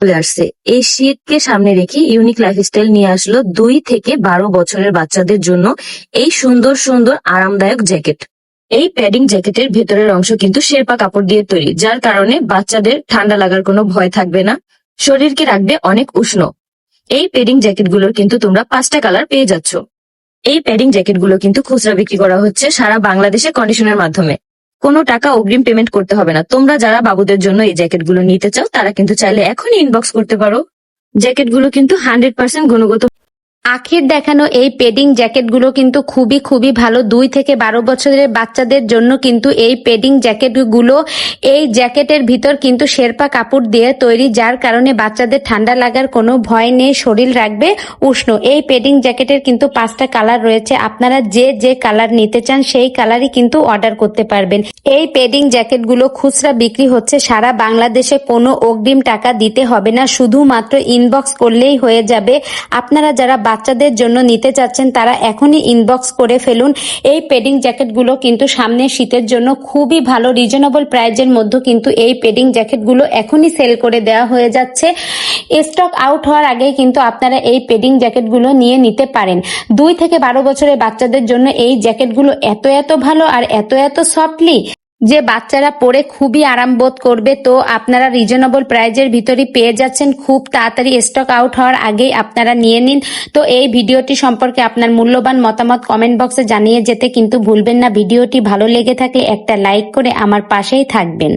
চলে আসছে। এই শীতকে সামনে রেখে ইউনিক লাইফস্টাইল নিয়ে আসলো দুই থেকে বারো বছরের বাচ্চাদের জন্য এই সুন্দর সুন্দর, আরামদায়ক জ্যাকেট এই প্যাডিং জ্যাকেটের ভেতরের অংশ কিন্তু শেরপা কাপড় দিয়ে তৈরি, যার কারণে বাচ্চাদের ঠান্ডা লাগার কোনো ভয় থাকবে না, শরীরকে রাখবে অনেক উষ্ণ। এই প্যাডিং জ্যাকেটগুলোর কিন্তু তোমরা পাঁচটা কালার পেয়ে যাচ্ছ। এই প্যাডিং জ্যাকেটগুলো কিন্তু খুচরা বিক্রি করা হচ্ছে সারা বাংলাদেশে কন্ডিশনের মাধ্যমে। কোনো টাকা অগ্রিম পেমেন্ট করতে হবে না। তোমরা যারা বাবুদের জন্য এই জ্যাকেটগুলো নিতে চাও, তারা কিন্তু চাইলে এখনই ইনবক্স করতে পারো। জ্যাকেটগুলো কিন্তু হান্ড্রেড পার্সেন্ট গুণগত আখির দেখানো এই পেডিং জ্যাকেটগুলো কিন্তু খুবই খুবই ভালো। দুই থেকে বারো বছরের বাচ্চাদের জন্য কিন্তু এই পেডিং জ্যাকেটগুলো, এই জ্যাকেটের ভিতর কিন্তু শেরপা কাপড় দিয়ে তৈরি, যার কারণে বাচ্চাদের ঠান্ডা লাগার কোনো ভয় নেই, শরীর রাখবে উষ্ণ। এই পেডিং জ্যাকেটের কিন্তু পাঁচটা কালার রয়েছে। আপনারা যে যে কালার নিতে চান সেই কালারই কিন্তু অর্ডার করতে পারবেন। এই পেডিং জ্যাকেটগুলো খুচরা বিক্রি হচ্ছে সারা বাংলাদেশে। কোনো অগ্রিম টাকা দিতে হবে না। শুধুমাত্র ইনবক্স করলেই হয়ে যাবে। আপনারা যারা বাচ্চাদের জন্য নিতে চাচ্ছেন, তারা এখনই ইনবক্স করে ফেলুন। এই পেডিং জ্যাকেটগুলো কিন্তু সামনের শীতের জন্য খুবই ভালো রিজনেবল প্রাইজের মধ্যে কিন্তু এই পেডিং জ্যাকেটগুলো এখনই সেল করে দেওয়া হয়ে যাচ্ছে। স্টক আউট হওয়ার আগেই কিন্তু আপনারা এই পেডিং জ্যাকেটগুলো নিয়ে নিতে পারেন। দুই থেকে বারো বছরের বাচ্চাদের জন্য এই জ্যাকেটগুলো এত এত ভালো আর এত এত সফটলি যে বাচ্চারা পড়ে খুবই আরাম বোধ করবে, তো আপনারা রিজনেবল প্রাইজের ভিতরে পেয়ে যাচ্ছেন। খুব তাড়াতাড়ি স্টক আউট হওয়ার আগেই আপনারা নিয়ে নিন। তো এই ভিডিওটি সম্পর্কে আপনার মূল্যবান মতামত কমেন্ট বক্সে জানিয়ে যেতে কিন্তু ভুলবেন না। ভিডিওটি ভালো লেগে থাকলে একটা লাইক করে আমার পাশেই থাকবেন।